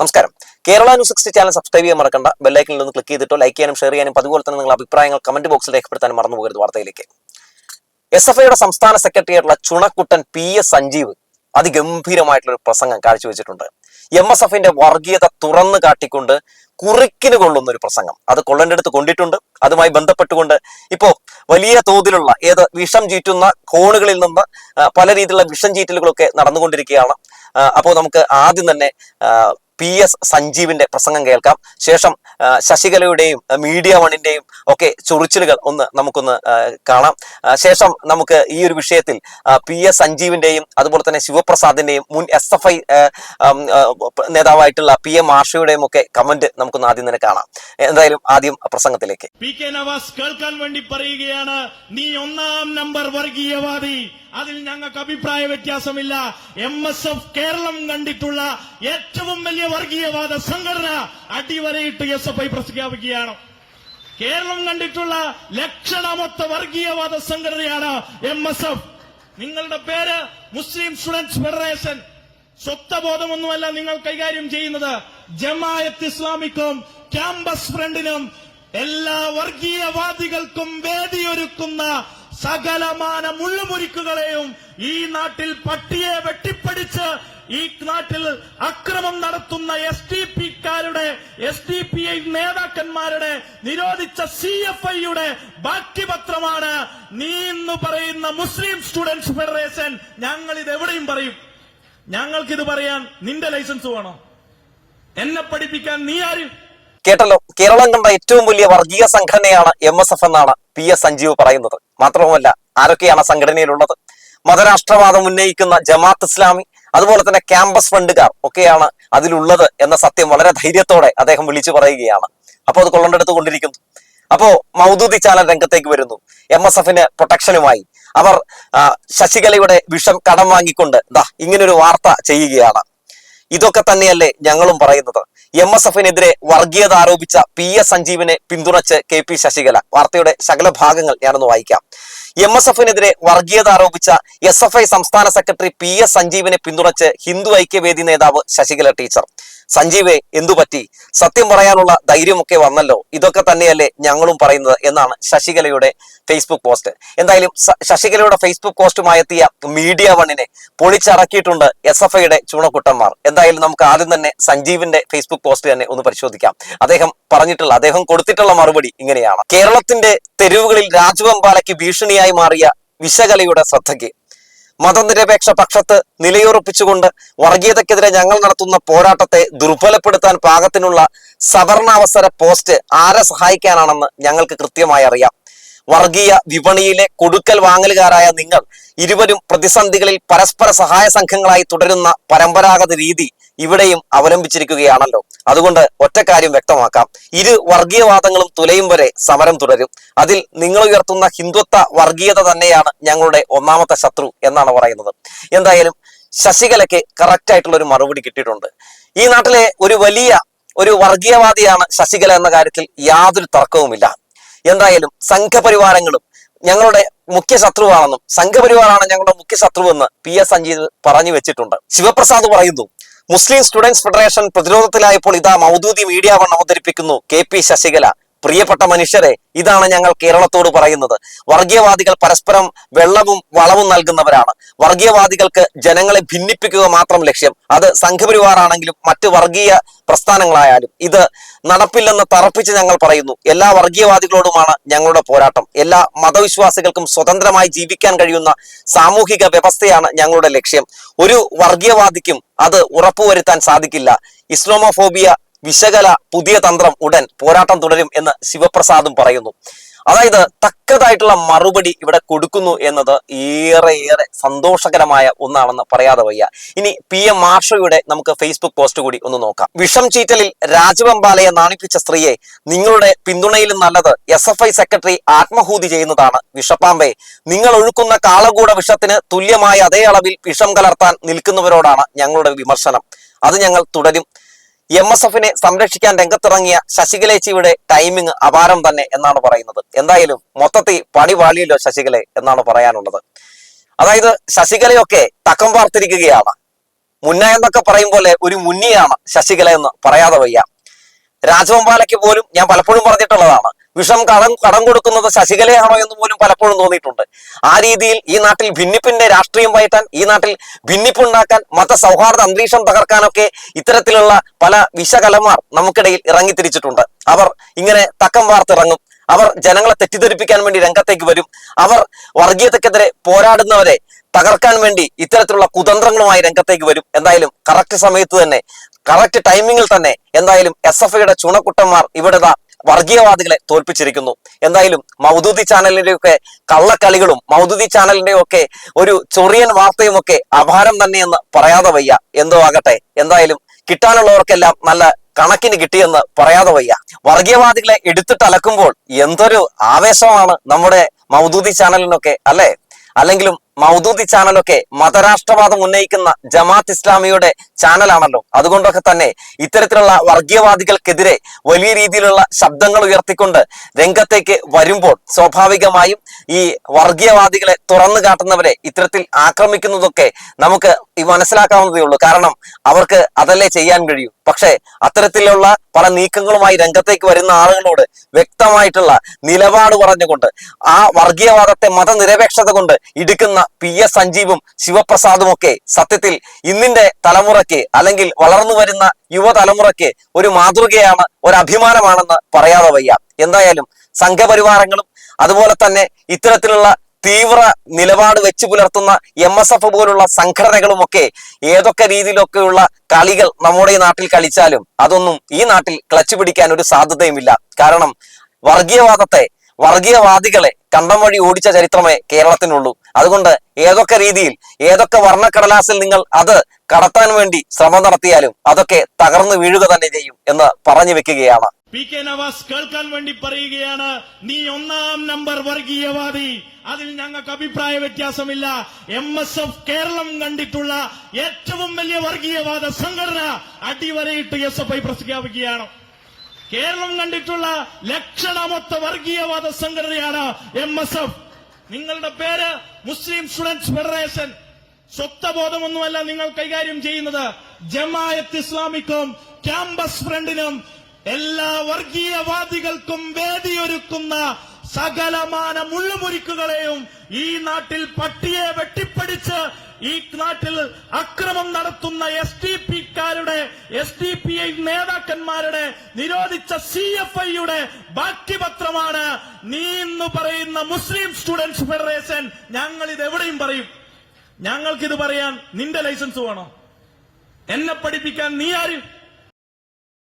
നമസ്കാരം. Kerala news sixty channel subscribe ചെയ്യാൻ മറക്കണ്ട. ബെല്ലൈക്കനിൽ ഒന്ന് ക്ലിക്ക് ചെയ്തിട്ടോ ലൈക്ക് ചെയ്യാനും ഷെയർ ചെയ്യാനും അതുപോലെ തന്നെ നിങ്ങളുടെ അഭിപ്രായങ്ങൾ കമന്റ് ബോക്സിൽ രേഖപ്പെടുത്താനും മറന്നു പോകരുത് വാർത്തയിലേക്ക്. എസ് എഫ് ഐയുടെ സംസ്ഥാന സെക്രട്ടറി ആയിട്ടുള്ള ചുണക്കുട്ടൻ പി എസ് സഞ്ജീവ് അതിഗംഭീരമായിട്ടുള്ള ഒരു പ്രസംഗം കാഴ്ചവെച്ചിട്ടുണ്ട്. എം എസ് എഫിന്റെ വർഗീയത തുറന്നു കാട്ടിക്കൊണ്ട് കുറിക്കിന് കൊള്ളുന്ന ഒരു പ്രസംഗം. അത് കൊള്ളന്റെ അടുത്ത് കൊണ്ടിട്ടുണ്ട്. അതുമായി ബന്ധപ്പെട്ടുകൊണ്ട് ഇപ്പോ വലിയ തോതിലുള്ള ഏത് വിഷം ചീറ്റുന്ന കോണുകളിൽ നിന്ന് പല രീതിയിലുള്ള വിഷം ചീറ്റലുകളൊക്കെ നടന്നുകൊണ്ടിരിക്കുകയാണ്. അപ്പോൾ നമുക്ക് ആദ്യം തന്നെ പി എസ് സഞ്ജീവിന്റെ പ്രസംഗം കേൾക്കാം. ശേഷം ശശികലയുടെയും മീഡിയ വണിന്റെയും ഒക്കെ ചൊറിച്ചിലുകൾ ഒന്ന് നമുക്കൊന്ന് കാണാം. ശേഷം നമുക്ക് ഈ ഒരു വിഷയത്തിൽ പി എസ് സഞ്ജീവിന്റെയും അതുപോലെ തന്നെ ശിവപ്രസാദിന്റെയും മുൻ എസ് എഫ് ഐ നേതാവായിട്ടുള്ള പി എം ആഷയുടെയും ഒക്കെ കമന്റ് നമുക്കൊന്ന് ആദ്യം തന്നെ കാണാം. എന്തായാലും ആദ്യം പ്രസംഗത്തിലേക്ക്. പി കെ നവാസ് കേൾക്കാൻ വേണ്ടി പറയുകയാണ് നീ ഒന്നാം നമ്പർ വർഗീയവാദി. അതിൽ ഞങ്ങൾക്ക് അഭിപ്രായ വ്യത്യാസമില്ല. എം എസ് എഫ് കേരളം കണ്ടിട്ടുള്ള ഏറ്റവും വലിയ വർഗീയവാദ സംഘടന അടിവരയിട്ട് എസ് എഫ് ഐ പ്രഖ്യാപിക്കുകയാണ്. കേരളം കണ്ടിട്ടുള്ള ലക്ഷണമൊത്ത വർഗീയവാദ സംഘടനയാണ് എം എസ് എഫ് നിങ്ങളുടെ പേര് മുസ്ലിം സ്റ്റുഡൻസ് ഫെഡറേഷൻ. സ്വത്വബോധമൊന്നുമല്ല നിങ്ങൾ കൈകാര്യം ചെയ്യുന്നത്. ജമായത്ത് ഇസ്ലാമിക്കും ക്യാമ്പസ് ഫ്രണ്ടിനും എല്ലാ വർഗീയവാദികൾക്കും വേദിയൊരുക്കുന്ന സകലമാന മുള്ളുമുരിക്കുകളെയും ഈ നാട്ടിൽ പട്ടിയെ വെട്ടിപ്പടിച്ച് ഈ നാട്ടിൽ അക്രമം നടത്തുന്ന എസ് ഡി പിക്കാരുടെ എസ് ഡി പി ഐ നേതാക്കന്മാരുടെ നിരോധിച്ച സി എഫ് ഐയുടെ ബാക്കിപത്രമാണ് നീ എന്ന് പറയുന്ന മുസ്ലിം സ്റ്റുഡൻസ് ഫെഡറേഷൻ. ഞങ്ങൾ ഇത് എവിടെയും പറയും. ഞങ്ങൾക്കിത് പറയാൻ നിന്റെ ലൈസൻസ് വേണോ? എന്നെ പഠിപ്പിക്കാൻ നീ ആരും? കേട്ടല്ലോ കേരളം കണ്ട ഏറ്റവും വലിയ വർഗീയ സംഘടനയാണ് എം എസ് എഫ് എന്നാണ് പി എസ് സഞ്ജീവ് പറയുന്നത്. മാത്രവുമല്ല ആരൊക്കെയാണ് സംഘടനയിലുള്ളത്? മതരാഷ്ട്രവാദം ഉന്നയിക്കുന്ന ജമാഅത്ത് ഇസ്ലാമി അതുപോലെ തന്നെ ക്യാമ്പസ് ഫണ്ടുകാർ ഒക്കെയാണ് അതിലുള്ളത് എന്ന സത്യം വളരെ ധൈര്യത്തോടെ അദ്ദേഹം വിളിച്ചു പറയുകയാണ്. അപ്പോൾ അത് കൊള്ളണ്ടെടുത്ത് കൊണ്ടിരിക്കുന്നു അപ്പോ മൗദൂദി ചാലൻ രംഗത്തേക്ക് വരുന്നു. എം എസ് എഫിന് പ്രൊട്ടക്ഷനുമായി. അവർ ശശികലയുടെ വിഷം കടം വാങ്ങിക്കൊണ്ട് ദാ ഇങ്ങനൊരു വാർത്ത ചെയ്യുകയാണ്. ഇതൊക്കെ തന്നെയല്ലേ ഞങ്ങളും പറയുന്നത്. എം എസ് എഫിനെതിരെ വർഗീയത ആരോപിച്ച പി എസ് സഞ്ജീവിനെ പിന്തുണച്ച് കെ പി ശശികല. വാർത്തയുടെ സകല ഭാഗങ്ങൾ ഞാനൊന്ന് വായിക്കാം. എം എസ് എഫിനെതിരെ വർഗീയത ആരോപിച്ച എസ് എഫ് ഐ സംസ്ഥാന സെക്രട്ടറി പി എസ് സഞ്ജീവിനെ പിന്തുണച്ച് ഹിന്ദു ഐക്യവേദി നേതാവ് ശശികല ടീച്ചർ. സഞ്ജീവെ എന്തു പറ്റി സത്യം പറയാനുള്ള ധൈര്യമൊക്കെ വന്നല്ലോ. ഇതൊക്കെ തന്നെയല്ലേ ഞങ്ങളും പറയുന്നത് എന്നാണ് ശശികലയുടെ ഫേസ്ബുക്ക് പോസ്റ്റ് എന്തായാലും ശശികലയുടെ ഫേസ്ബുക്ക് പോസ്റ്റുമായി എത്തിയ മീഡിയ വണ്ണിനെ പൊളിച്ചടക്കിയിട്ടുണ്ട് എസ് എഫ് ഐയുടെ ചൂണക്കുട്ടന്മാർ. എന്തായാലും നമുക്ക് ആദ്യം തന്നെ സഞ്ജീവിന്റെ ഫേസ്ബുക്ക് പോസ്റ്റ് തന്നെ ഒന്ന് പരിശോധിക്കാം. അദ്ദേഹം പറഞ്ഞിട്ടുള്ള അദ്ദേഹം കൊടുത്തിട്ടുള്ള മറുപടി ഇങ്ങനെയാണ്. കേരളത്തിന്റെ തെരുവുകളിൽ രാജവെമ്പാലയ്ക്ക് ഭീഷണിയായി മാറിയ വിശകലയുടെ ശ്രദ്ധയ്ക്ക്. മതനിരപേക്ഷ പക്ഷത്ത് നിലയുറപ്പിച്ചുകൊണ്ട് വർഗീയതക്കെതിരെ ഞങ്ങൾ നടത്തുന്ന പോരാട്ടത്തെ ദുർബലപ്പെടുത്താൻ പാകത്തിനുള്ള സവർണാവസര പോസ്റ്റ് ആരെ സഹായിക്കാനാണെന്ന് ഞങ്ങൾക്ക് കൃത്യമായി അറിയാം. വർഗീയ വിപണിയിലെ കൊടുക്കൽ വാങ്ങലുകാരായ നിങ്ങൾ ഇരുവരും പ്രതിസന്ധികളിൽ പരസ്പര സഹായ സംഘങ്ങളായി തുടരുന്ന പരമ്പരാഗത രീതി ഇവിടെയും അവലംബിച്ചിരിക്കുകയാണല്ലോ. അതുകൊണ്ട് ഒറ്റ കാര്യം വ്യക്തമാക്കാം. ഇരു വർഗീയവാദങ്ങളും തുലയും വരെ സമരം തുടരും. അതിൽ നിങ്ങൾ ഉയർത്തുന്ന ഹിന്ദുത്വ വർഗീയത തന്നെയാണ് ഞങ്ങളുടെ ഒന്നാമത്തെ ശത്രു എന്നാണ് പറയുന്നത്. എന്തായാലും ശശികലയ്ക്ക് കറക്റ്റ് ആയിട്ടുള്ള ഒരു മറുപടി കിട്ടിയിട്ടുണ്ട്. ഈ നാട്ടിലെ ഒരു വലിയ ഒരു വർഗീയവാദിയാണ് ശശികല എന്ന കാര്യത്തിൽ യാതൊരു തർക്കവുമില്ല. എന്തായാലും സംഘപരിവാരങ്ങളും ഞങ്ങളുടെ മുഖ്യ ശത്രുവാണെന്നും സംഘപരിവാറാണ് ഞങ്ങളുടെ മുഖ്യ ശത്രുവെന്ന് പി എസ് സഞ്ജീവ് പറഞ്ഞു വെച്ചിട്ടുണ്ട്. ശിവപ്രസാദ് പറയുന്നു മുസ്ലിം സ്റ്റുഡൻസ് ഫെഡറേഷൻ പ്രതിരോധത്തിലായപ്പോൾ ഇതാ മൗദൂദി മീഡിയ വൺ അവതരിപ്പിക്കുന്നു കെ പി ശശികല. പ്രിയപ്പെട്ട മനുഷ്യരെ ഇതാണ് ഞങ്ങൾ കേരളത്തോട് പറയുന്നത്. വർഗീയവാദികൾ പരസ്പരം വെള്ളവും വളവും നൽകുന്നവരാണ്. വർഗീയവാദികൾക്ക് ജനങ്ങളെ ഭിന്നിപ്പിക്കുക മാത്രം ലക്ഷ്യം. അത് സംഘപരിവാറാണെങ്കിലും മറ്റ് വർഗീയ പ്രസ്ഥാനങ്ങളായാലും ഇത് നടപ്പില്ലെന്ന് തറപ്പിച്ച് ഞങ്ങൾ പറയുന്നു. എല്ലാ വർഗീയവാദികളോടുമാണ് ഞങ്ങളുടെ പോരാട്ടം. എല്ലാ മതവിശ്വാസികൾക്കും സ്വതന്ത്രമായി ജീവിക്കാൻ കഴിയുന്ന സാമൂഹിക വ്യവസ്ഥയാണ് ഞങ്ങളുടെ ലക്ഷ്യം. ഒരു വർഗീയവാദിക്കും അത് ഉറപ്പുവരുത്താൻ സാധിക്കില്ല. ഇസ്ലാമോഫോബിയ വിശകല പുതിയ തന്ത്രം ഉടൻ പോരാട്ടം തുടരും എന്ന് ശിവപ്രസാദും പറയുന്നു. അതായത് തക്കതായിട്ടുള്ള മറുപടി ഇവിടെ കൊടുക്കുന്നു എന്നത് ഏറെ ഏറെ സന്തോഷകരമായ ഒന്നാണെന്ന് പറയാതെ വയ്യ. ഇനി പി എം മാർഷയുടെ നമുക്ക് ഫേസ്ബുക്ക് പോസ്റ്റ് കൂടി ഒന്ന് നോക്കാം. വിഷം ചീറ്റലിൽ രാജവെമ്പാലയെ നാണിപ്പിച്ച സ്ത്രീയെ നിങ്ങളുടെ പിന്തുണയിൽ നല്ലത് എസ് എഫ് ഐ സെക്രട്ടറി ആത്മഹൂതി ചെയ്യുന്നതാണ് വിഷപ്പാമ്പെ. നിങ്ങൾ ഒഴുക്കുന്ന കാളകൂട വിഷത്തിന് തുല്യമായ അതേ അളവിൽ വിഷം കലർത്താൻ നിൽക്കുന്നവരോടാണ് ഞങ്ങളുടെ വിമർശനം. അത് ഞങ്ങൾ തുടരും. എം എസ് എഫിനെ സംരക്ഷിക്കാൻ രംഗത്തിറങ്ങിയ ശശികലേച്ചിയുടെ ടൈമിംഗ് അപാരം തന്നെ എന്നാണ് പറയുന്നത്. എന്തായാലും മൊത്തത്തിൽ പണി വാളിയല്ലോ ശശികലെ എന്നാണ് പറയാനുള്ളത്. അതായത് ശശികലയൊക്കെ തക്കം പാർത്തിരിക്കുകയാണ്. മുന്ന എന്നൊക്കെ പറയും പോലെ ഒരു മുന്നിയാണ് ശശികല എന്ന് പറയാതെ വയ്യ. രാജവമ്പാലയ്ക്ക് പോലും ഞാൻ പലപ്പോഴും പറഞ്ഞിട്ടുള്ളതാണ്. വിഷം കടം കടം കൊടുക്കുന്നത് ശശികലയാണോ എന്ന് പോലും പലപ്പോഴും തോന്നിയിട്ടുണ്ട്. ആ രീതിയിൽ ഈ നാട്ടിൽ ഭിന്നിപ്പിന്റെ രാഷ്ട്രീയം പയറ്റാൻ ഈ നാട്ടിൽ ഭിന്നിപ്പുണ്ടാക്കാൻ മത സൗഹാർദ്ദ അന്തരീക്ഷം തകർക്കാനൊക്കെ ഇത്തരത്തിലുള്ള പല വിശകലന്മാർ നമുക്കിടയിൽ ഇറങ്ങിത്തിരിച്ചിട്ടുണ്ട്. അവർ ഇങ്ങനെ തക്കം വാർത്തിറങ്ങും. അവർ ജനങ്ങളെ തെറ്റിദ്ധരിപ്പിക്കാൻ വേണ്ടി രംഗത്തേക്ക് വരും. അവർ വർഗീയതക്കെതിരെ പോരാടുന്നവരെ തകർക്കാൻ വേണ്ടി ഇത്തരത്തിലുള്ള കുതന്ത്രങ്ങളുമായി രംഗത്തേക്ക് വരും. എന്തായാലും കറക്റ്റ് സമയത്ത് തന്നെ കറക്റ്റ് ടൈമിങ്ങിൽ തന്നെ എന്തായാലും എസ് എഫ് ഐയുടെ ചുണക്കുട്ടന്മാർ ഇവിടെ വർഗീയവാദികളെ തോൽപ്പിച്ചിരിക്കുന്നു. എന്തായാലും മൗദൂദി ചാനലിന്റെയൊക്കെ കള്ളക്കളികളും മൗദൂദി ചാനലിന്റെയൊക്കെ ഒരു ചൊറിയൻ വാർത്തയും ഒക്കെ അപാരം തന്നെയെന്ന് പറയാതെ വയ്യ. എന്തോ ആകട്ടെ എന്തായാലും കിട്ടാനുള്ളവർക്കെല്ലാം നല്ല കണക്കിന് കിട്ടിയെന്ന് പറയാതെ വയ്യ. വർഗീയവാദികളെ എടുത്തിട്ടലക്കുമ്പോൾ എന്തൊരു ആവേശമാണ് നമ്മുടെ മൗദൂദി ചാനലിനൊക്കെ അല്ലെ? അല്ലെങ്കിലും മൗദൂദി ചാനലൊക്കെ മതരാഷ്ട്രവാദം ഉന്നയിക്കുന്ന ജമാഅത്ത് ഇസ്ലാമിയുടെ ചാനലാണല്ലോ. അതുകൊണ്ടൊക്കെ തന്നെ ഇത്തരത്തിലുള്ള വർഗീയവാദികൾക്കെതിരെ വലിയ രീതിയിലുള്ള ശബ്ദങ്ങൾ ഉയർത്തിക്കൊണ്ട് രംഗത്തേക്ക് വരുമ്പോൾ സ്വാഭാവികമായും ഈ വർഗീയവാദികളെ തുറന്നു കാട്ടുന്നവരെ ഇത്തരത്തിൽ ആക്രമിക്കുന്നതൊക്കെ നമുക്ക് മനസ്സിലാക്കാവുന്നതേ ഉള്ളൂ കാരണം അവർക്ക് അതല്ലേ ചെയ്യാൻ കഴിയൂ. പക്ഷേ അത്തരത്തിലുള്ള പല നീക്കങ്ങളുമായി രംഗത്തേക്ക് വരുന്ന ആളുകളോട് വ്യക്തമായിട്ടുള്ള നിലപാട് പറഞ്ഞുകൊണ്ട് ആ വർഗീയവാദത്തെ മതനിരപേക്ഷത കൊണ്ട് ഇടുക്കുന്ന പി എസ് സഞ്ജീവും ശിവപ്രസാദും ഒക്കെ സത്യത്തിൽ ഇന്നിന്റെ തലമുറയ്ക്ക് അല്ലെങ്കിൽ വളർന്നു വരുന്ന യുവതലമുറയ്ക്ക് ഒരു മാതൃകയാണ് ഒരു അഭിമാനമാണെന്ന് പറയാതെ വയ്യ. എന്തായാലും സംഘപരിവാരങ്ങളും അതുപോലെ തന്നെ ഇത്തരത്തിലുള്ള തീവ്ര നിലപാട് വെച്ച് പുലർത്തുന്ന എം എസ് എഫ് പോലുള്ള സംഘടനകളുമൊക്കെ ഏതൊക്കെ രീതിയിലൊക്കെയുള്ള കളികൾ നമ്മുടെ ഈ നാട്ടിൽ കളിച്ചാലും അതൊന്നും ഈ നാട്ടിൽ ക്ലച്ച് പിടിക്കാൻ ഒരു സാധ്യതയുമില്ല. കാരണം വർഗീയവാദത്തെ വർഗീയവാദികളെ കണ്ടം വഴി ഓടിച്ച ചരിത്രമേ കേരളത്തിനുള്ളൂ. അതുകൊണ്ട് ഏതൊക്കെ രീതിയിൽ ഏതൊക്കെ വർണക്കടലാസിൽ നിങ്ങൾ അത് കടത്താൻ വേണ്ടി ശ്രമം നടത്തിയാലും അതൊക്കെ തകർന്നു വീഴുക തന്നെ ചെയ്യും എന്ന് പറഞ്ഞു വെക്കുകയാണ്. പി കെ നവാസ് കേൾക്കാൻ വേണ്ടി പറയുകയാണ് നീ ഒന്നാം നമ്പർ വർഗീയവാദി. അതിൽ ഞങ്ങൾക്ക് അഭിപ്രായ വ്യത്യാസമില്ല. എം എസ് എഫ് കേരളം കണ്ടിട്ടുള്ള ഏറ്റവും വലിയ വർഗീയവാദ സംഘടന അടിവരയിട്ട് എസ് എഫ് ഐ പ്രഖ്യാപിക്കുകയാണ്. കേരളം കണ്ടിട്ടുള്ള ലക്ഷണമൊത്ത വർഗീയവാദ സംഘടനയാണ് എം എസ് എഫ് നിങ്ങളുടെ പേര് മുസ്ലിം സ്റ്റുഡൻസ് ഫെഡറേഷൻ. സ്വത്വബോധമൊന്നുമല്ല നിങ്ങൾ കൈകാര്യം ചെയ്യുന്നത്. ജമായത്ത് ഇസ്ലാമിക്കും ക്യാമ്പസ് ഫ്രണ്ടിനും എല്ലാ വർഗീയവാദികൾക്കും വേദിയൊരുക്കുന്ന സകലമാന മുള്ളുമുരിക്കുകളെയും ഈ നാട്ടിൽ പട്ടിയെ വെട്ടിപ്പടിച്ച് ഈ നാട്ടിൽ അക്രമം നടത്തുന്ന എസ് ഡി പിക്കാരുടെ എസ് ഡി പി ഐ നേതാക്കന്മാരുടെ നിരോധിച്ച സി എഫ് ഐയുടെ ബാക്കിപത്രമാണ് നീ എന്ന് പറയുന്ന മുസ്ലിം സ്റ്റുഡൻസ് ഫെഡറേഷൻ. ഞങ്ങൾ ഇത് എവിടെയും പറയും. ഞങ്ങൾക്കിത് പറയാൻ നിന്റെ ലൈസൻസ് വേണോ? എന്നെ പഠിപ്പിക്കാൻ നീ ആര്?